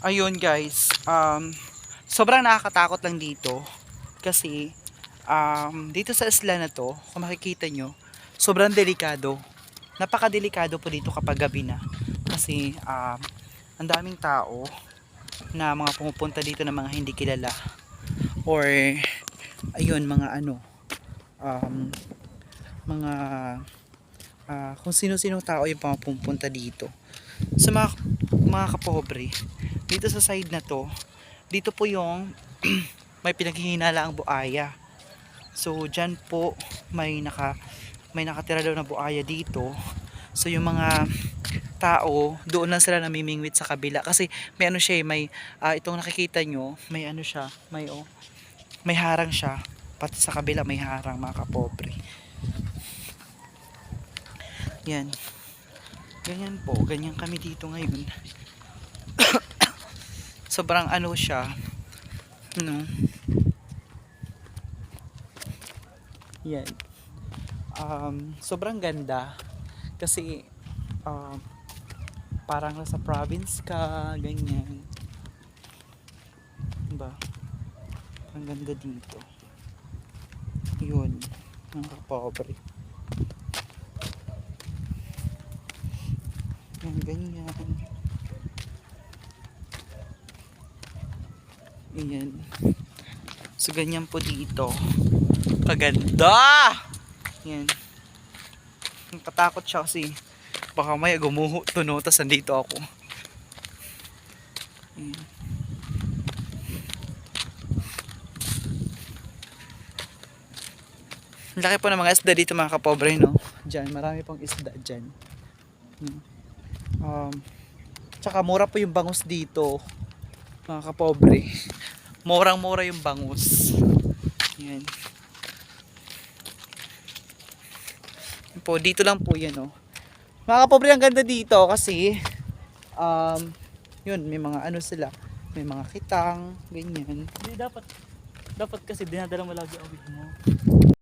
ayun guys, um, sobrang nakakatakot lang dito. Kasi um, dito sa isla na to, kung makikita nyo, sobrang delikado. Napakadelikado po dito kapag gabi na. Kasi um, ang daming tao na mga pumupunta dito na mga hindi kilala. Or ayun mga ano um, mga ah, kung sino-sino tao yung pumupunta dito. Sa mga, mga kapobre dito sa side na to dito po yung may pinaghihinala ang buaya so dyan po may naka may nakatira daw na buaya dito. So yung mga tao doon lang sila namimingwit sa kabila. Kasi may ano siya eh, may ah, itong nakikita nyo may ano siya may oh may harang siya. Pati sa kabila may harang mga kapobre. Yan. Ganyan po. Ganyan kami dito ngayon sobrang ano siya no? Yan. Um, sobrang ganda. Kasi um, parang nasa province ka ganyan. Ba ang ganda dito. Yun ang kapobre. Yan ganyan Ayan. So, ganyan po dito. Kaganda! Yan. Nakatakot siya kasi baka may gumuho to no, tas nandito ako. Ayan. Laki po ng mga isda dito mga kapobre, no? Diyan, marami pong isda dyan. Um, tsaka mura po yung bangus dito mga kapobre. Murang mura yung bangus. Yan. Yan po dito lang po yan oh. Mga kapobre ang ganda dito kasi um, yun may mga ano sila. May mga kitang ganyan. Hindi dapat dapat kasi dinadala mo lagi ang mo.